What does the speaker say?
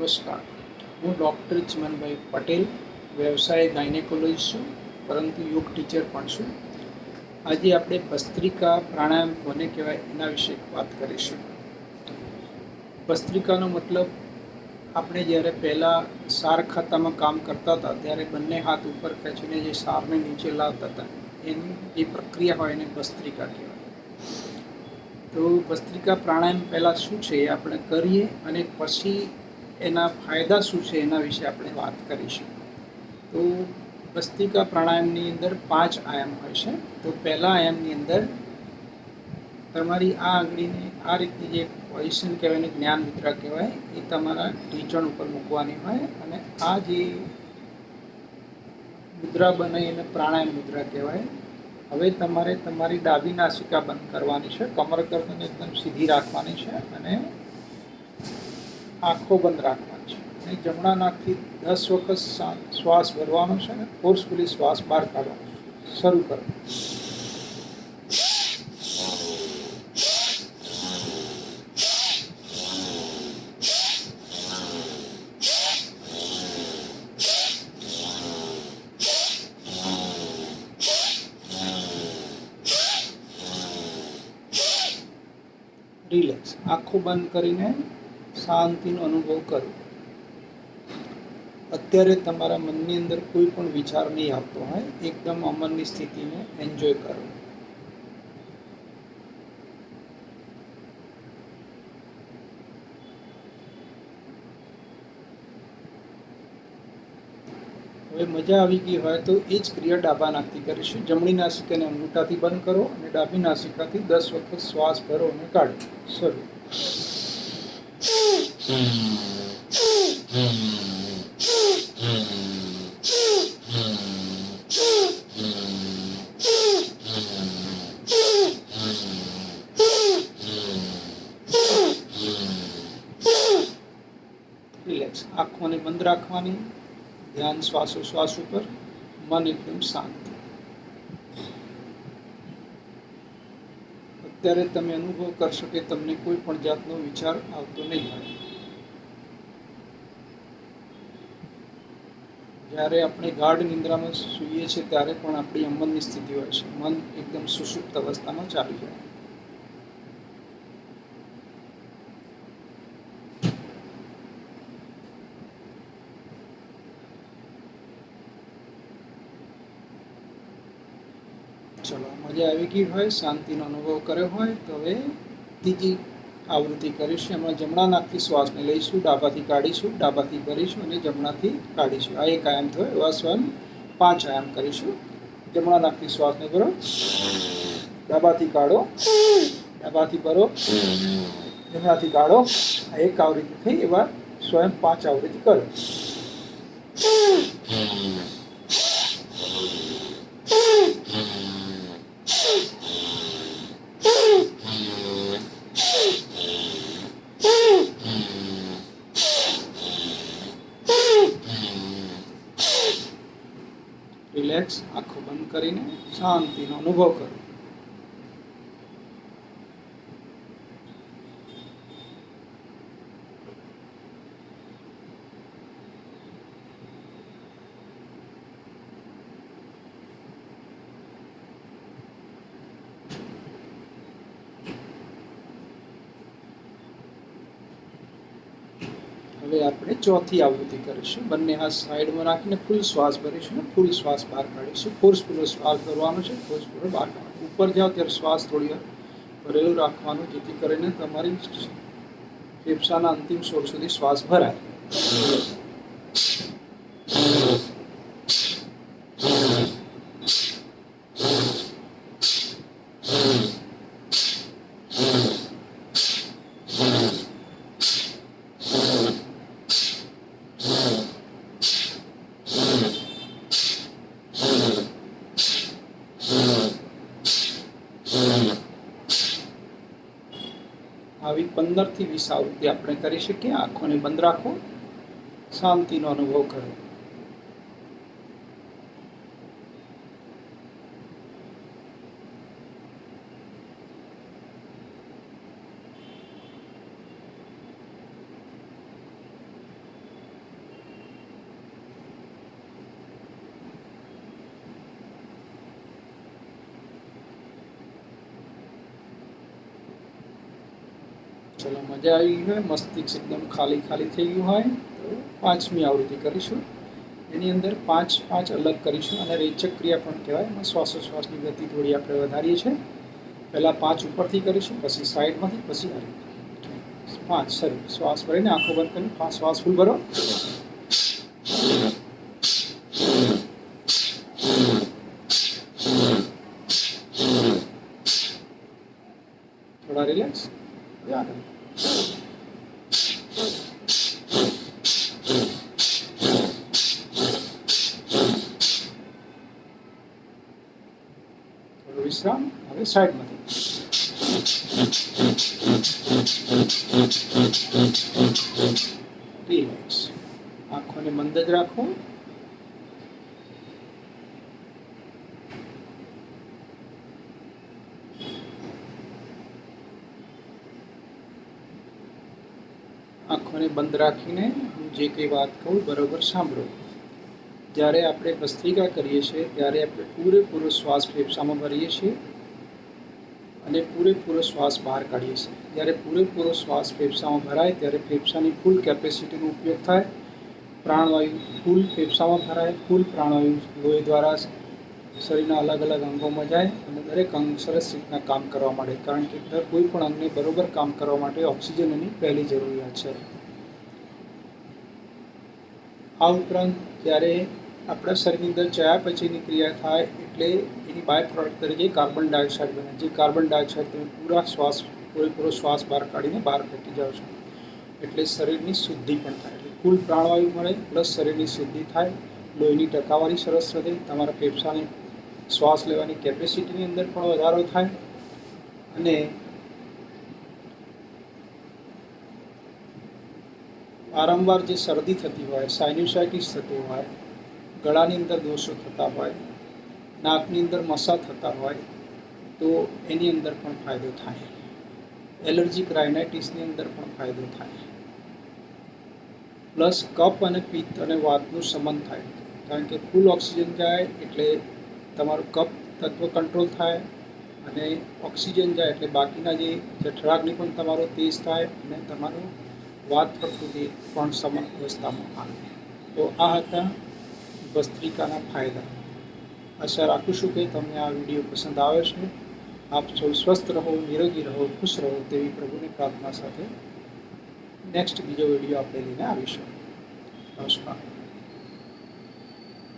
નમસ્કાર હું ડૉક્ટર ચિમનભાઈ પટેલ, વ્યવસાય ગાયનેકોલોજી છું, પરંતુ યોગ ટીચર પણ છું. આજે આપણે ભસ્ત્રિકા પ્રાણાયામ કોને કહેવાય એના વિશે વાત કરીશું. ભસ્ત્રિકાનો મતલબ, આપણે જ્યારે પહેલાં સાર ખાતામાં કામ કરતા હતા, ત્યારે બંને હાથ ઉપર ખેંચીને જે સારને નીચે લાવતા હતા, એની જે પ્રક્રિયા હોય એને ભસ્ત્રિકા કહેવાય. તો ભસ્ત્રિકા પ્રાણાયામ પહેલાં શું છે એ આપણે કરીએ અને પછી એના ફાયદા શું છે એના વિશે આપણે વાત કરીશું. તો ભસ્તિકા પ્રાણાયામની અંદર પાંચ આયામ હોય છે. તો પહેલા આયામની અંદર તમારી આ આંગળીને આ રીતની જે પોઝિશન કહેવાય ને જ્ઞાન મુદ્રા કહેવાય, એ તમારા ઢીંચણ ઉપર મૂકવાની હોય અને આ જે મુદ્રા બનાવી એને પ્રાણાયામ મુદ્રા કહેવાય. હવે તમારે તમારી ડાબી નાસિકા બંધ કરવાની છે. કમર ગરદન એકદમ સીધી રાખવાની છે અને આંખો બંધ રાખવાની છે. અને જમણા નાકથી દસ વખત શ્વાસ ભરવાનો છે અને ફોર્સફુલી શ્વાસ બહાર કાઢવાનો શરૂ કરો. રિલેક્સ આંખો બંધ કરીને શાંતિનો અનુભવ કરો. અત્યારે તમારા મનની અંદર કોઈ પણ વિચાર નહીં આવતો હોય, એકદમ અમનની સ્થિતિને એન્જોય કરો. હવે મજા આવી ગઈ હોય તો એ જ ક્રિયા ડાબા નાકથી કરીશું. જમણી નાસિકાને અંગૂઠાથી બંધ કરો અને ડાબી નાસિકાથી દસ વખત શ્વાસ ભરો અને કાઢો. શરૂ. રિલેક્સ આંખોને બંધ રાખવાની ધ્યાન શ્વાસોશ્વાસ ઉપર મન એકદમ શાંત અત્યારે તમે અનુભવ કરશો કે તમને કોઈ પણ જાતનો વિચાર આવતો નહીં હોય જ્યારે આપણે ગાઢ નિંદ્રામાં સૂઈએ છીએ ત્યારે પણ આપણી અમનની સ્થિતિ હોય છે. મન એકદમ સુષુપ્ત અવસ્થામાં ચાલી જાય. ચલો, મજા આવી ગઈ હોય, શાંતિનો અનુભવ કર્યો હોય, તો હવે ત્રીજી આવૃત્તિ કરીશું, એમાં જમણા નાકથી શ્વાસને લઈશું, ડાબાથી કાઢીશું, ડાબાથી ભરીશું અને જમણાથી કાઢીશું. આ એક આયામ થયો, એવા સ્વયં પાંચ આયામ કરીશું. જમણા નાકથી શ્વાસને ભરો, ડાબાથી કાઢો, ડાબાથી ભરો, જમણાથી કાઢો. આ એક આવૃત્તિ થઈ, એવા સ્વયં પાંચ આવૃત્તિ કરો. રિલેક્સ આંખો બંધ કરીને શાંતિનો અનુભવ કરો. હવે આપણે ચોથી આવૃત્તિ કરીશું. બંને હાથ સાઈડમાં રાખીને ફૂલ શ્વાસ ભરીશું ને ફૂલ શ્વાસ બહાર કાઢીશું. ફોર્સફુલ શ્વાસ ભરવાનો છે. ફોર્સફુલ બહાર કાઢવાનો. ઉપર જાઓ ત્યારે શ્વાસ થોડી વાર ભરેલું રાખવાનું, જેથી કરીને તમારી ફેફસાના અંતિમ સ્વર સુધી શ્વાસ ભરાય આવી પંદરથી વીસ આવૃત્તિ આપણે કરી શકીએ. આંખોને બંધ રાખો. શાંતિનો અનુભવ કરો. ચલો, મજા આવી ગઈ હોય મસ્તિષ્ક એકદમ ખાલી ખાલી થઈ ગયું હોય, તો પાંચમી આવૃત્તિ કરીશું. એની અંદર પાંચ પાંચ અલગ કરીશું અને રેચક ક્રિયા પણ કહેવાય, એમાં શ્વાસોશ્વાસની ગતિ થોડી આપણે વધારીએ છીએ. પહેલાં પાંચ ઉપરથી કરીશું, પછી સાઈડમાંથી, પછી આ પાંચ સર શ્વાસ ભરીને આંખો બંધ પાંચ શ્વાસ ફૂલ ભરો થોડા રિલેક્સ આગળ થોડો વિશ્રામ હવે સાઈડમાંથી રિલેક્સ આંખોને બંધ જ રાખો આંખોને બંધ રાખીને હું જે કંઈ વાત કહું બરાબર સાંભળો. જ્યારે આપણે ભસ્ત્રિકા કરીએ છીએ, ત્યારે આપણે પૂરેપૂરો શ્વાસ ફેફસામાં ભરીએ છીએ અને પૂરેપૂરો શ્વાસ બહાર કાઢીએ છીએ. જ્યારે પૂરેપૂરો શ્વાસ ફેફસામાં ભરાય, ત્યારે ફેફસાની ફૂલ કેપેસિટીનો ઉપયોગ થાય. પ્રાણવાયુ ફૂલ ફેફસામાં ભરાય ફૂલ પ્રાણવાયુ લોહી દ્વારા શરીરના અલગ અલગ અંગોમાં જાય અને દરેક અંગ સરસ રીતના કામ કરવા માંડે. કારણ કે દર કોઈ પણ અંગને બરોબર કામ કરવા માટે ઓક્સિજન એની પહેલી જરૂરિયાત છે. આ ઉપરાંત જ્યારે આપણા શરીરની અંદર ચયા પછીની ક્રિયા થાય એટલે એની બાય પ્રોડક્ટ તરીકે કાર્બન ડાયોક્સાઇડ બને. જે કાર્બન ડાયોક્સાઇડ તમે પૂરા શ્વાસ, પૂરેપૂરો શ્વાસ બહાર કાઢીને બહાર ફેંકી જાઓ છો. એટલે શરીરની શુદ્ધિ પણ થાય. એટલે કુલ પ્રાણવાયુ મળે પ્લસ શરીરની શુદ્ધિ થાય, લોહીની ટકાવારી સરસ રહે તમારા ફેફસાની શ્વાસ લેવાની કેપેસિટીની અંદર પણ વધારો થાય અને વારંવાર જે શરદી થતી હોય સાઇન્યુસાઇટિસ થતું હોય, ગળાની અંદર દોષો થતા હોય, નાકની અંદર મસા થતા હોય, તો એની અંદર પણ ફાયદો થાય. એલર્જીક રાઇનાઇટિસની અંદર પણ ફાયદો થાય. પ્લસ કફ અને પિત્ત અને વાતનું સંબંધ થાય. કારણ કે ફૂલ ઓક્સિજન જાય એટલે તમારું કફ તત્વ કંટ્રોલ થાય અને ઓક્સિજન જાય એટલે બાકીના જે જઠરાગ્નિ પણ તમારો તેજ થાય અને તમારું વાત પ્રકૃતિ પણ સમર અવસ્થામાં આવે. તો આ હતા ભસ્ત્રિકાના ફાયદા. આશા રાખું છું કે તમને આ વીડિયો પસંદ આવે છે. આપ સૌ સ્વસ્થ રહો, નિરોગી રહો, ખુશ રહો તેવી પ્રભુની પ્રાર્થના સાથે નેક્સ્ટ બીજો વીડિયો આપણે લઈને આવીશું. નમસ્કાર.